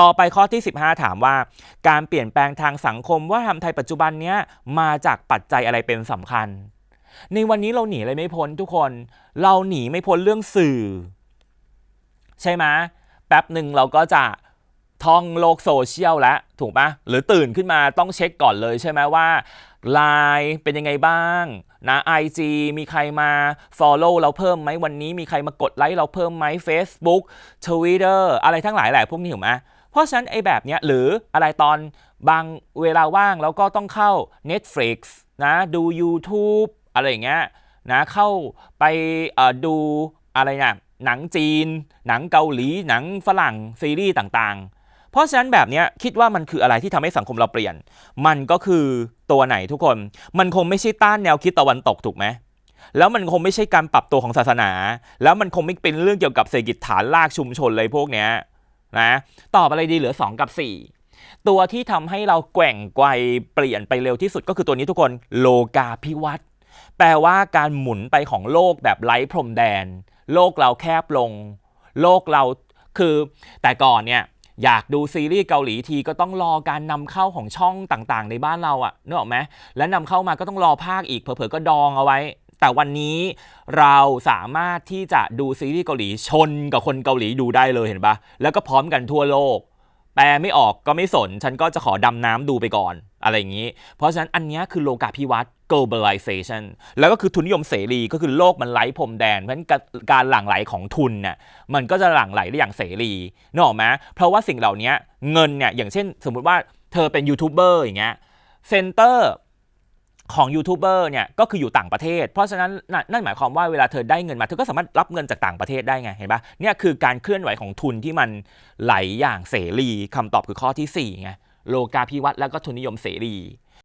ต่อไปข้อที่ 15 ถามว่า การเปลี่ยนแปลงทางสังคมว่าทำไทยปัจจุบันเนี้ยมาจากปัจจัยอะไรเป็นสำคัญ ในวันนี้เราหนีอะไรไม่พ้นทุกคน เราหนีไม่พ้นเรื่องสื่อ ใช่ไหมแป๊บหนึ่งเราก็จะท่องโลกโซเชียลแล้วถูกปะหรือตื่นขึ้นมาต้องเช็คก่อนเลยใช่ไหมว่า Line เป็นยังไงบ้างนะ IG มีใครมา Follow เราเพิ่มไหมวันนี้มีใครมากดไลค์เราเพิ่มไหม Facebook Twitter อะไรทั้งหลายแหละพวกนี้ถูกไหม เพราะฉะนั้นไอ้แบบเนี้ยหรืออะไรตอนบางเวลาว่างแล้วก็ต้องเข้า Netflix นะดู YouTube อะไรอย่างเงี้ยนะเข้าไปดูอะไรนะหนังจีน หนังเกาหลี หนังฝรั่งซีรีส์ต่างๆ เพราะฉะนั้นแบบเนี้ยคิดว่ามันคืออะไรที่ทำให้สังคมเราเปลี่ยน มันก็คือตัวไหนทุกคน มันคงไม่ใช่ต้านแนวคิดตะวันตกถูกไหมแล้วมันคงไม่ใช่การปรับตัวของศาสนา แล้วมันคงไม่เป็นเรื่องเกี่ยวกับเศรษฐกิจฐานรากชุมชนเลยพวกเนี้ย นะตอบอะไรดีเหลือ 2 กับ 4 ตัวที่ทำให้เราแกว่งไกวเปลี่ยนไปเร็วที่สุดก็คือตัวนี้ทุกคนโลกาภิวัตแปลว่าการหมุนไปของโลกแบบไร้พรมแดน โลกเราแคบลง โลกเราคือแต่ก่อนเนี่ยอยากดูซีรีส์เกาหลีทีก็ต้องรอการนำเข้าของช่องต่างๆ ในบ้านเราอะนึกออกไหมและนำเข้ามาก็ต้องรอภาคอีกเผลอๆก็ดองเอาไว้ แต่วันนี้เราสามารถที่จะดูซีรีส์เกาหลีชนกับคนเกาหลีดูได้เลยเห็นปะแล้วก็พร้อมกันทั่วโลก แปลไม่ออกก็ไม่สน ฉันก็จะขอดำน้ำดูไปก่อนอะไรอย่างนี้ เพราะฉะนั้นอันนี้คือโลกาภิวัตน์ globalization แล้วก็คือทุนนิยมเสรีก็คือโลกมันไร้พรมแดน เพราะฉะนั้นการหลั่งไหลของทุนเนี่ยมันก็จะหลั่งไหลได้อย่างเสรีนึกออกไหมเพราะว่าสิ่งเหล่านี้เงินเนี่ยอย่างเช่น สมมุติว่าเธอเป็นยูทูบเบอร์อย่างเงี้ยเซ็นเตอร์ ของยูทูบเบอร์เนี่ยก็คืออยู่ต่างประเทศ เพราะฉะนั้นนั่นนั่นหมายความว่าเวลาเธอได้เงินมา เธอก็สามารถรับเงินจากต่างประเทศได้ไงเห็นปะเนี่ยคือการเคลื่อนไหวของทุนที่มันไหลอย่างเสรีคำตอบคือข้อที่สี่ไงโลกาภิวัตน์แล้วก็ทุนนิยมเสรี